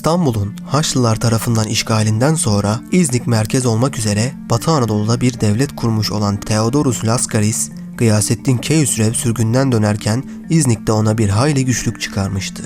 İstanbul'un Haçlılar tarafından işgalinden sonra İznik merkez olmak üzere Batı Anadolu'da bir devlet kurmuş olan Theodorus Laskaris, Gıyasettin Keyhüsrev sürgünden dönerken İznik'te ona bir hayli güçlük çıkarmıştı.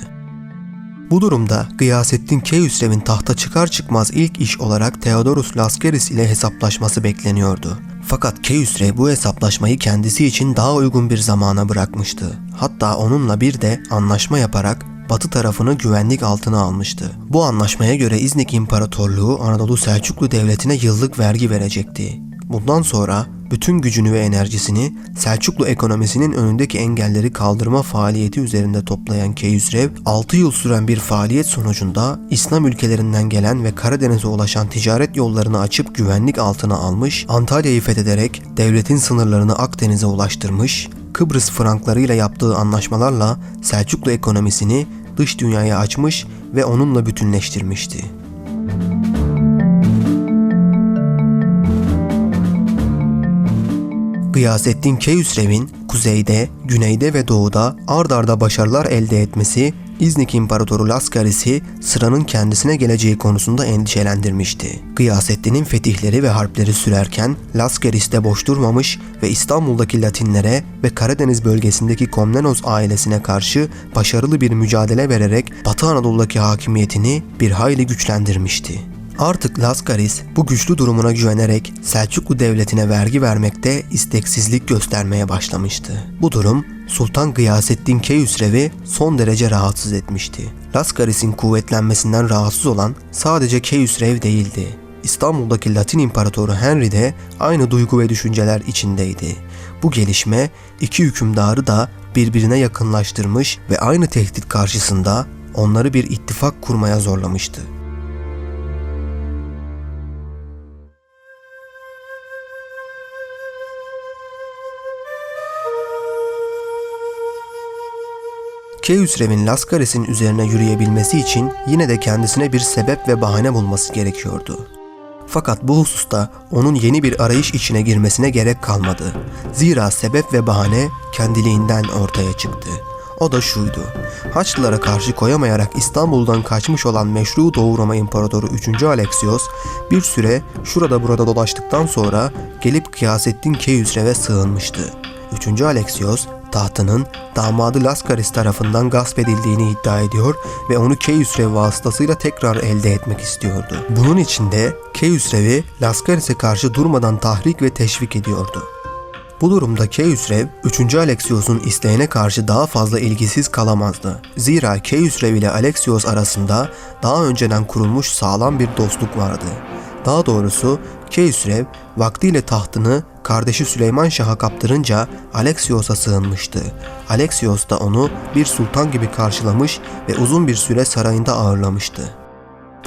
Bu durumda Gıyasettin Keyhüsrev'in tahta çıkar çıkmaz ilk iş olarak Theodorus Laskaris ile hesaplaşması bekleniyordu. Fakat Keyhüsrev bu hesaplaşmayı kendisi için daha uygun bir zamana bırakmıştı. Hatta onunla bir de anlaşma yaparak Batı tarafını güvenlik altına almıştı. Bu anlaşmaya göre İznik İmparatorluğu Anadolu Selçuklu Devleti'ne yıllık vergi verecekti. Bundan sonra bütün gücünü ve enerjisini Selçuklu ekonomisinin önündeki engelleri kaldırma faaliyeti üzerinde toplayan Keyhüsrev, 6 yıl süren bir faaliyet sonucunda İslam ülkelerinden gelen ve Karadeniz'e ulaşan ticaret yollarını açıp güvenlik altına almış, Antalya'yı fethederek devletin sınırlarını Akdeniz'e ulaştırmış, Kıbrıs Franklarıyla yaptığı anlaşmalarla Selçuklu ekonomisini dış dünyaya açmış ve onunla bütünleştirmişti. Gıyasettin Keyhüsrev'in kuzeyde, güneyde ve doğuda ard arda başarılar elde etmesi İznik İmparatoru Laskaris'i sıranın kendisine geleceği konusunda endişelendirmişti. Gıyasettin'in fetihleri ve harpleri sürerken Laskaris de boş durmamış ve İstanbul'daki Latinlere ve Karadeniz bölgesindeki Komnenos ailesine karşı başarılı bir mücadele vererek Batı Anadolu'daki hakimiyetini bir hayli güçlendirmişti. Artık Laskaris bu güçlü durumuna güvenerek Selçuklu Devleti'ne vergi vermekte isteksizlik göstermeye başlamıştı. Bu durum Sultan Gıyasettin Keyhüsrev'i son derece rahatsız etmişti. Laskaris'in kuvvetlenmesinden rahatsız olan sadece Keyhüsrev değildi. İstanbul'daki Latin İmparatoru Henry de aynı duygu ve düşünceler içindeydi. Bu gelişme iki hükümdarı da birbirine yakınlaştırmış ve aynı tehdit karşısında onları bir ittifak kurmaya zorlamıştı. Keyhüsrev'in Laskaris'in üzerine yürüyebilmesi için yine de kendisine bir sebep ve bahane bulması gerekiyordu. Fakat bu hususta onun yeni bir arayış içine girmesine gerek kalmadı. Zira sebep ve bahane kendiliğinden ortaya çıktı. O da şuydu. Haçlılara karşı koyamayarak İstanbul'dan kaçmış olan meşru Doğu Roma İmparatoru 3. Alexios bir süre şurada burada dolaştıktan sonra gelip Kıyasettin Keyhüsrev'e sığınmıştı. 3. Alexios tahtının damadı Laskaris tarafından gasp edildiğini iddia ediyor ve onu Keyhüsrev vasıtasıyla tekrar elde etmek istiyordu. Bunun için de Keyhüsrev'i Laskaris'e karşı durmadan tahrik ve teşvik ediyordu. Bu durumda Keyhüsrev 3. Alexios'un isteğine karşı daha fazla ilgisiz kalamazdı. Zira Keyhüsrev ile Alexios arasında daha önceden kurulmuş sağlam bir dostluk vardı. Daha doğrusu Keyhüsrev vaktiyle tahtını kardeşi Süleyman Şah'a kaptırınca Alexios'a sığınmıştı. Alexios da onu bir sultan gibi karşılamış ve uzun bir süre sarayında ağırlamıştı.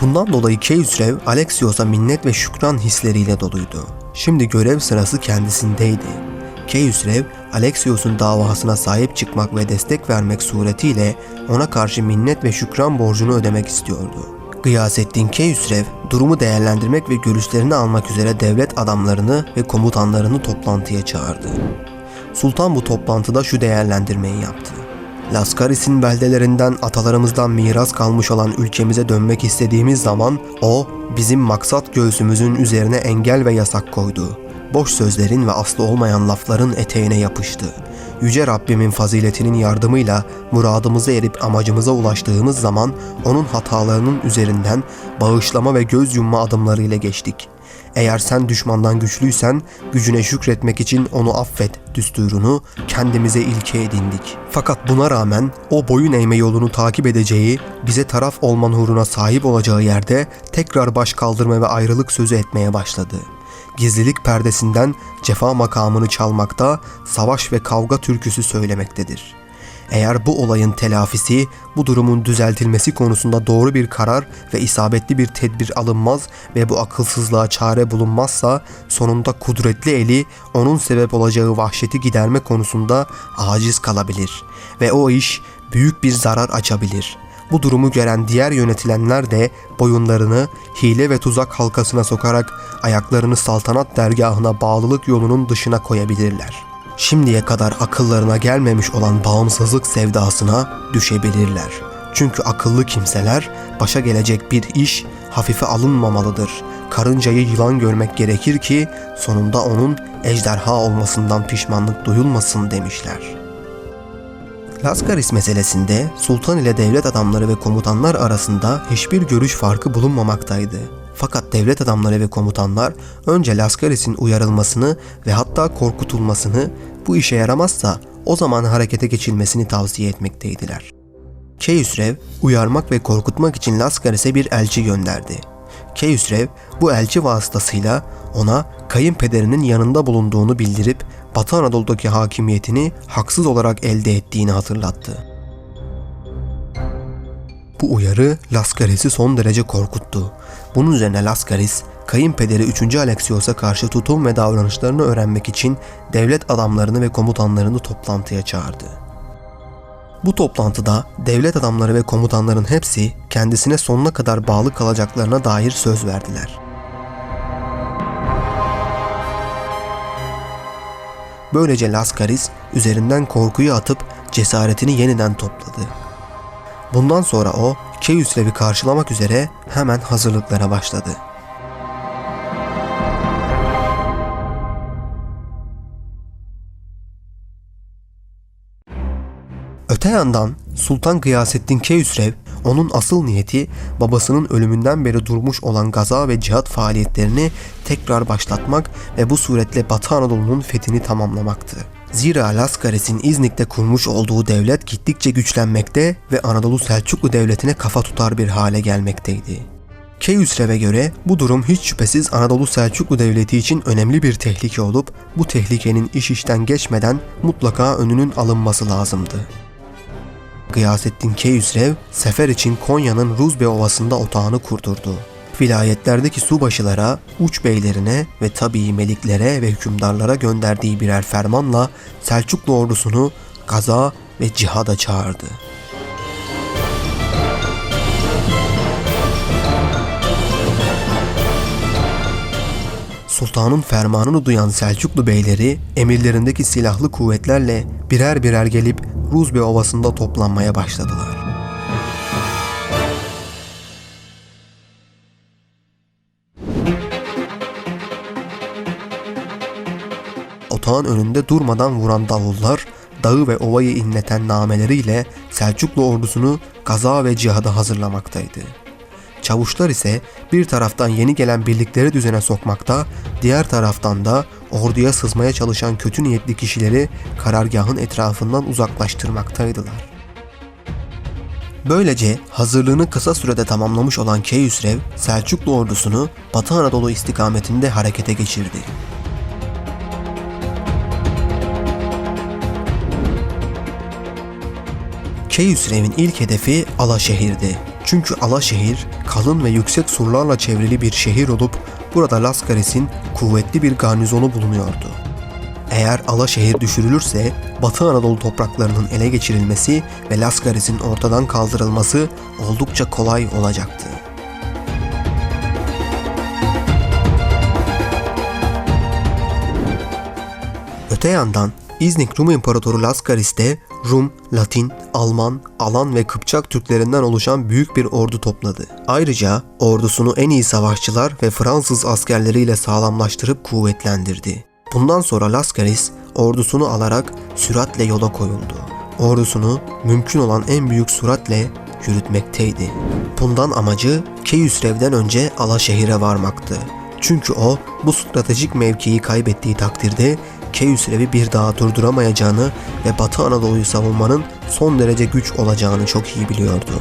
Bundan dolayı Keyhüsrev Alexios'a minnet ve şükran hisleriyle doluydu. Şimdi görev sırası kendisindeydi. Keyhüsrev, Alexios'un davasına sahip çıkmak ve destek vermek suretiyle ona karşı minnet ve şükran borcunu ödemek istiyordu. Gıyasettin Keyhüsrev durumu değerlendirmek ve görüşlerini almak üzere devlet adamlarını ve komutanlarını toplantıya çağırdı. Sultan bu toplantıda şu değerlendirmeyi yaptı. Laskaris'in beldelerinden atalarımızdan miras kalmış olan ülkemize dönmek istediğimiz zaman o bizim maksat göğsümüzün üzerine engel ve yasak koydu. Boş sözlerin ve aslı olmayan lafların eteğine yapıştı. Yüce Rabbimin faziletinin yardımıyla muradımıza erip amacımıza ulaştığımız zaman onun hatalarının üzerinden bağışlama ve göz yumma adımlarıyla geçtik. Eğer sen düşmandan güçlüysen gücüne şükretmek için onu affet düsturunu kendimize ilke edindik. Fakat buna rağmen o boyun eğme yolunu takip edeceği, bize taraf olma nuruna sahip olacağı yerde tekrar baş kaldırma ve ayrılık sözü etmeye başladı.'' gizlilik perdesinden cefa makamını çalmakta, savaş ve kavga türküsü söylemektedir. Eğer bu olayın telafisi, bu durumun düzeltilmesi konusunda doğru bir karar ve isabetli bir tedbir alınmaz ve bu akılsızlığa çare bulunmazsa sonunda kudretli eli onun sebep olacağı vahşeti giderme konusunda aciz kalabilir ve o iş büyük bir zarar açabilir.'' Bu durumu gören diğer yönetilenler de boyunlarını hile ve tuzak halkasına sokarak ayaklarını saltanat dergahına bağlılık yolunun dışına koyabilirler. Şimdiye kadar akıllarına gelmemiş olan bağımsızlık sevdasına düşebilirler. Çünkü akıllı kimseler başa gelecek bir iş hafife alınmamalıdır. Karıncayı yılan görmek gerekir ki sonunda onun ejderha olmasından pişmanlık duyulmasın demişler. Laskaris meselesinde sultan ile devlet adamları ve komutanlar arasında hiçbir görüş farkı bulunmamaktaydı. Fakat devlet adamları ve komutanlar önce Laskaris'in uyarılmasını ve hatta korkutulmasını bu işe yaramazsa o zaman harekete geçilmesini tavsiye etmekteydiler. Keyüsrev uyarmak ve korkutmak için Laskaris'e bir elçi gönderdi. Keyüsrev bu elçi vasıtasıyla ona kayınpederinin yanında bulunduğunu bildirip Batı Anadolu'daki hakimiyetini haksız olarak elde ettiğini hatırlattı. Bu uyarı Laskaris'i son derece korkuttu. Bunun üzerine Laskaris, kayınpederi 3. Alexios'a karşı tutum ve davranışlarını öğrenmek için devlet adamlarını ve komutanlarını toplantıya çağırdı. Bu toplantıda devlet adamları ve komutanların hepsi kendisine sonuna kadar bağlı kalacaklarına dair söz verdiler. Böylece Laskaris üzerinden korkuyu atıp cesaretini yeniden topladı. Bundan sonra o Keyüsrev'i karşılamak üzere hemen hazırlıklara başladı. Öte yandan Sultan Gıyasettin Keyüsrev onun asıl niyeti babasının ölümünden beri durmuş olan gaza ve cihat faaliyetlerini tekrar başlatmak ve bu suretle Batı Anadolu'nun fethini tamamlamaktı. Zira Laskares'in İznik'te kurmuş olduğu devlet gittikçe güçlenmekte ve Anadolu Selçuklu Devleti'ne kafa tutar bir hale gelmekteydi. Keyüsrev'e göre bu durum hiç şüphesiz Anadolu Selçuklu Devleti için önemli bir tehlike olup bu tehlikenin iş işten geçmeden mutlaka önünün alınması lazımdı. Gıyasettin Keyüsrev sefer için Konya'nın Ruzbe Ovası'nda otağını kurdurdu. Vilayetlerdeki subaşılara, uç beylerine ve tabii meliklere ve hükümdarlara gönderdiği birer fermanla Selçuklu ordusunu gaza ve cihada çağırdı. Sultanın fermanını duyan Selçuklu beyleri emirlerindeki silahlı kuvvetlerle birer birer gelip Ruzbe Ovası'nda toplanmaya başladılar. Otağın önünde durmadan vuran davullar, dağı ve ovayı inleten nameleriyle Selçuklu ordusunu gaza ve cihada hazırlamaktaydı. Çavuşlar ise bir taraftan yeni gelen birlikleri düzene sokmakta, diğer taraftan da orduya sızmaya çalışan kötü niyetli kişileri karargahın etrafından uzaklaştırmaktaydılar. Böylece hazırlığını kısa sürede tamamlamış olan Keyüsrev, Selçuklu ordusunu Batı Anadolu istikametinde harekete geçirdi. Keyüsrev'in ilk hedefi Alaşehir'di. Çünkü Alaşehir kalın ve yüksek surlarla çevrili bir şehir olup burada Laskaris'in kuvvetli bir garnizonu bulunuyordu. Eğer Alaşehir düşürülürse Batı Anadolu topraklarının ele geçirilmesi ve Laskaris'in ortadan kaldırılması oldukça kolay olacaktı. Öte yandan İznik Rum İmparatoru Laskaris de Rum, Latin, Alman, Alan ve Kıpçak Türklerinden oluşan büyük bir ordu topladı. Ayrıca ordusunu en iyi savaşçılar ve Fransız askerleriyle sağlamlaştırıp kuvvetlendirdi. Bundan sonra Laskaris ordusunu alarak süratle yola koyuldu. Ordusunu mümkün olan en büyük süratle yürütmekteydi. Bundan amacı Keyüsrev'den önce Alaşehir'e varmaktı. Çünkü o bu stratejik mevkiyi kaybettiği takdirde Keyüsrev'i bir daha durduramayacağını ve Batı Anadolu'yu savunmanın son derece güç olacağını çok iyi biliyordu.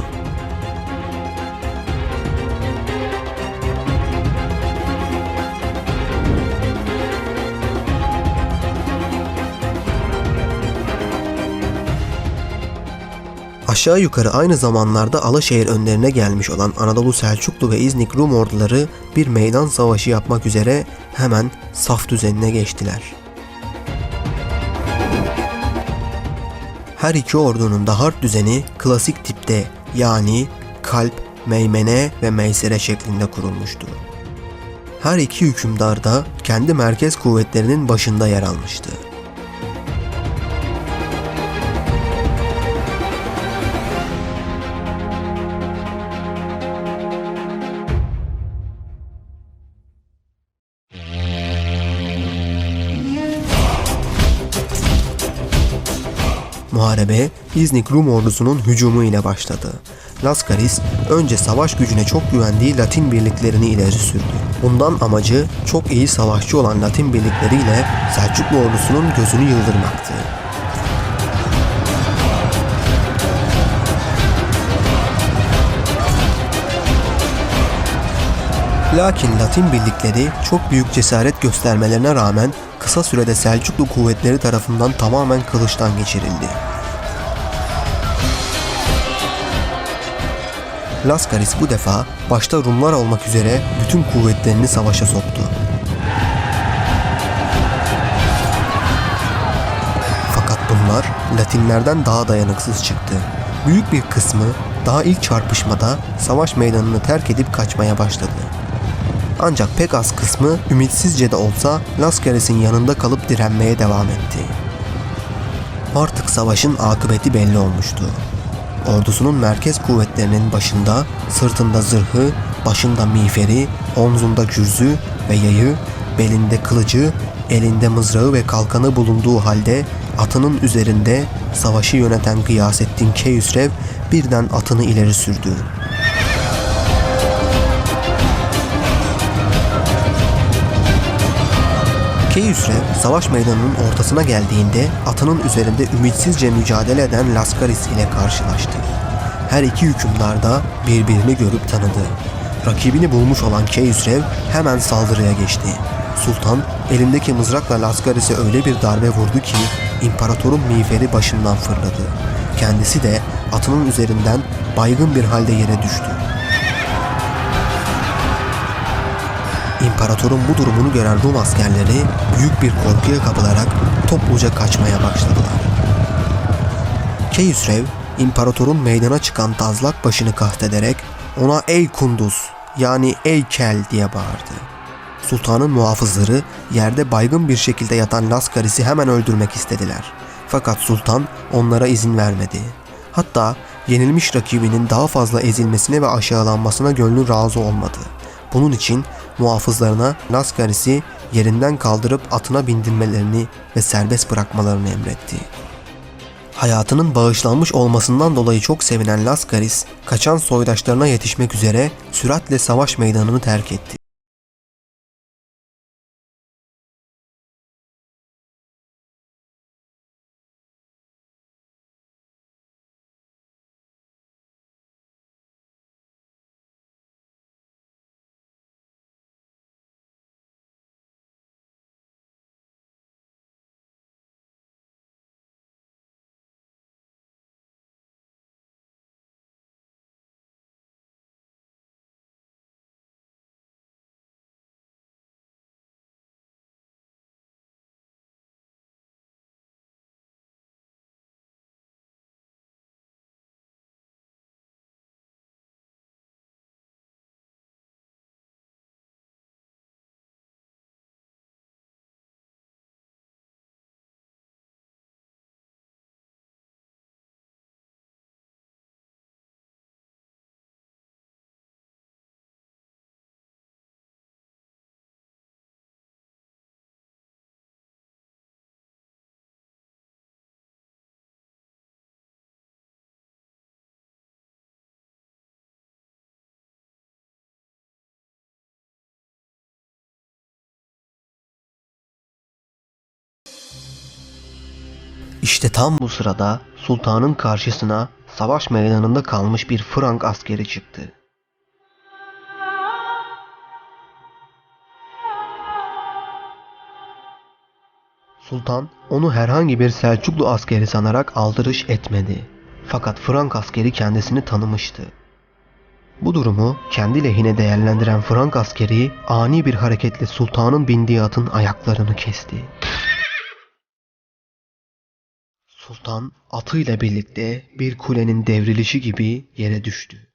Aşağı yukarı aynı zamanlarda Alaşehir önlerine gelmiş olan Anadolu Selçuklu ve İznik Rum orduları bir meydan savaşı yapmak üzere hemen saf düzenine geçtiler. Her iki ordunun da harp düzeni klasik tipte yani kalp, meymene ve meysere şeklinde kurulmuştu. Her iki hükümdar da kendi merkez kuvvetlerinin başında yer almıştı. Muharebe İznik Rum ordusunun hücumu ile başladı. Laskaris önce savaş gücüne çok güvendiği Latin birliklerini ileri sürdü. Bundan amacı çok iyi savaşçı olan Latin birlikleriyle Selçuklu ordusunun gözünü yıldırmaktı. Lakin Latin birlikleri çok büyük cesaret göstermelerine rağmen kısa sürede Selçuklu kuvvetleri tarafından tamamen kılıçtan geçirildi. Laskaris bu defa başta Rumlar olmak üzere bütün kuvvetlerini savaşa soktu. Fakat bunlar Latinlerden daha dayanıksız çıktı. Büyük bir kısmı daha ilk çarpışmada savaş meydanını terk edip kaçmaya başladı. Ancak pek az kısmı ümitsizce de olsa Laskaris'in yanında kalıp direnmeye devam etti. Artık savaşın akıbeti belli olmuştu. Ordusunun merkez kuvvetlerinin başında, sırtında zırhı, başında miğferi, omzunda gürzü ve yayı, belinde kılıcı, elinde mızrağı ve kalkanı bulunduğu halde atının üzerinde savaşı yöneten Gıyasettin Keyüsrev birden atını ileri sürdü. Keyüsrev savaş meydanının ortasına geldiğinde atının üzerinde ümitsizce mücadele eden Laskaris ile karşılaştı. Her iki hükümdar da birbirini görüp tanıdı. Rakibini bulmuş olan Keyüsrev hemen saldırıya geçti. Sultan elindeki mızrakla Laskaris'e öyle bir darbe vurdu ki imparatorun miğferi başından fırladı. Kendisi de atının üzerinden baygın bir halde yere düştü. İmparatorun bu durumunu gören Rum askerleri büyük bir korkuya kapılarak topluca kaçmaya başladılar. Keyüsrev, imparatorun meydana çıkan tazlak başını kahtederek ona ey kunduz yani ey kel diye bağırdı. Sultanın muhafızları yerde baygın bir şekilde yatan Laskaris'i hemen öldürmek istediler. Fakat sultan onlara izin vermedi. Hatta yenilmiş rakibinin daha fazla ezilmesine ve aşağılanmasına gönlü razı olmadı. Bunun için muhafızlarına Laskaris'i yerinden kaldırıp atına bindirmelerini ve serbest bırakmalarını emretti. Hayatının bağışlanmış olmasından dolayı çok sevinen Laskaris, kaçan soydaşlarına yetişmek üzere süratle savaş meydanını terk etti. İşte tam bu sırada sultanın karşısına savaş meydanında kalmış bir Frank askeri çıktı. Sultan onu herhangi bir Selçuklu askeri sanarak aldırış etmedi. Fakat Frank askeri kendisini tanımıştı. Bu durumu kendi lehine değerlendiren Frank askeri ani bir hareketle sultanın bindiği atın ayaklarını kesti. Sultan atıyla birlikte bir kulenin devrilişi gibi yere düştü.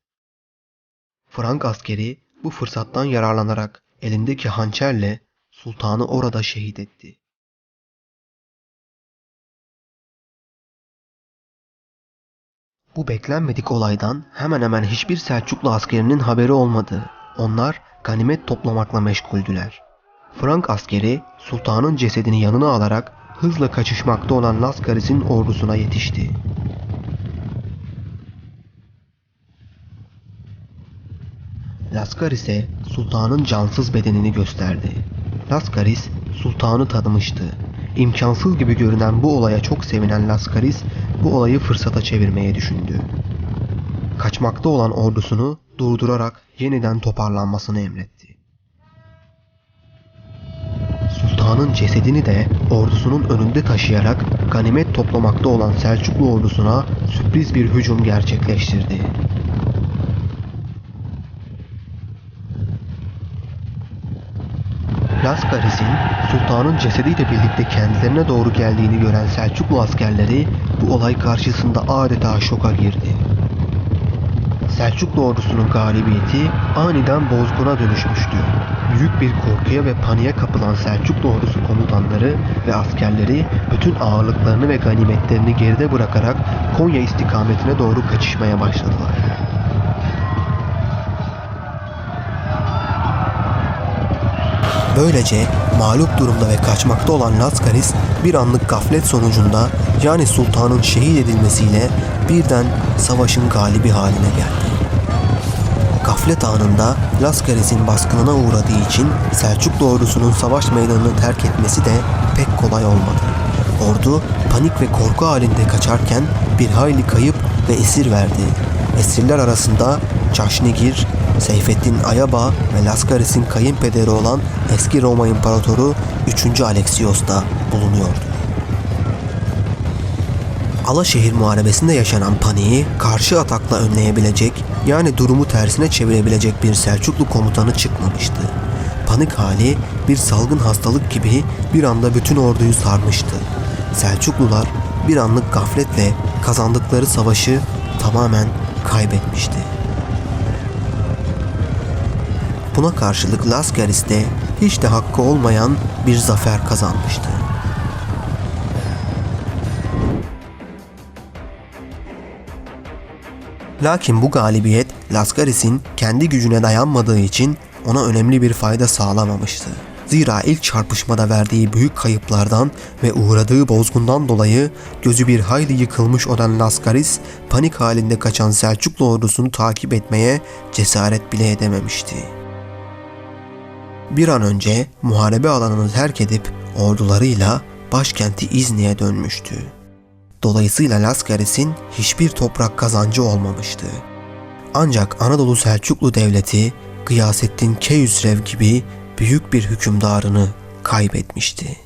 Frank askeri bu fırsattan yararlanarak elindeki hançerle sultanı orada şehit etti. Bu beklenmedik olaydan hemen hemen hiçbir Selçuklu askerinin haberi olmadı. Onlar ganimet toplamakla meşguldüler. Frank askeri sultanın cesedini yanına alarak hızla kaçışmakta olan Laskaris'in ordusuna yetişti. Laskaris'e sultanın cansız bedenini gösterdi. Laskaris sultanı tanımıştı. İmkansız gibi görünen bu olaya çok sevinen Laskaris bu olayı fırsata çevirmeye düşündü. Kaçmakta olan ordusunu durdurarak yeniden toparlanmasını emretti. Sultanın cesedini de ordusunun önünde taşıyarak ganimet toplamakta olan Selçuklu ordusuna sürpriz bir hücum gerçekleştirdi. Laskaris'in sultanın cesediyle birlikte kendilerine doğru geldiğini gören Selçuklu askerleri bu olay karşısında adeta şoka girdi. Selçuklu ordusunun galibiyeti aniden bozguna dönüşmüştü. Büyük bir korkuya ve paniğe kapılan Selçuklu ordusu komutanları ve askerleri bütün ağırlıklarını ve ganimetlerini geride bırakarak Konya istikametine doğru kaçışmaya başladılar. Böylece mağlup durumda ve kaçmakta olan Laskaris bir anlık gaflet sonucunda yani sultanın şehit edilmesiyle birden savaşın galibi haline geldi. Gaflet anında Laskaris'in baskınına uğradığı için Selçuklu ordusunun savaş meydanını terk etmesi de pek kolay olmadı. Ordu panik ve korku halinde kaçarken bir hayli kayıp ve esir verdi. Esirler arasında Çaşnigir, Seyfettin Ayaba ve Laskaris'in kayınpederi olan eski Roma İmparatoru 3. Alexios da bulunuyordu. Alaşehir Muharebesi'nde yaşanan paniği karşı atakla önleyebilecek yani durumu tersine çevirebilecek bir Selçuklu komutanı çıkmamıştı. Panik hali bir salgın hastalık gibi bir anda bütün orduyu sarmıştı. Selçuklular bir anlık gafletle kazandıkları savaşı tamamen kaybetmişti. Buna karşılık Laskaris de hiç de hakkı olmayan bir zafer kazanmıştı. Lakin bu galibiyet Laskaris'in kendi gücüne dayanmadığı için ona önemli bir fayda sağlamamıştı. Zira ilk çarpışmada verdiği büyük kayıplardan ve uğradığı bozgundan dolayı gözü bir hayli yıkılmış olan Laskaris panik halinde kaçan Selçuklu ordusunu takip etmeye cesaret bile edememişti. Bir an önce muharebe alanını terk edip ordularıyla başkenti İzni'ye dönmüştü. Dolayısıyla Laskaris'in hiçbir toprak kazancı olmamıştı. Ancak Anadolu Selçuklu Devleti Gıyasettin Keyhüsrev gibi büyük bir hükümdarını kaybetmişti.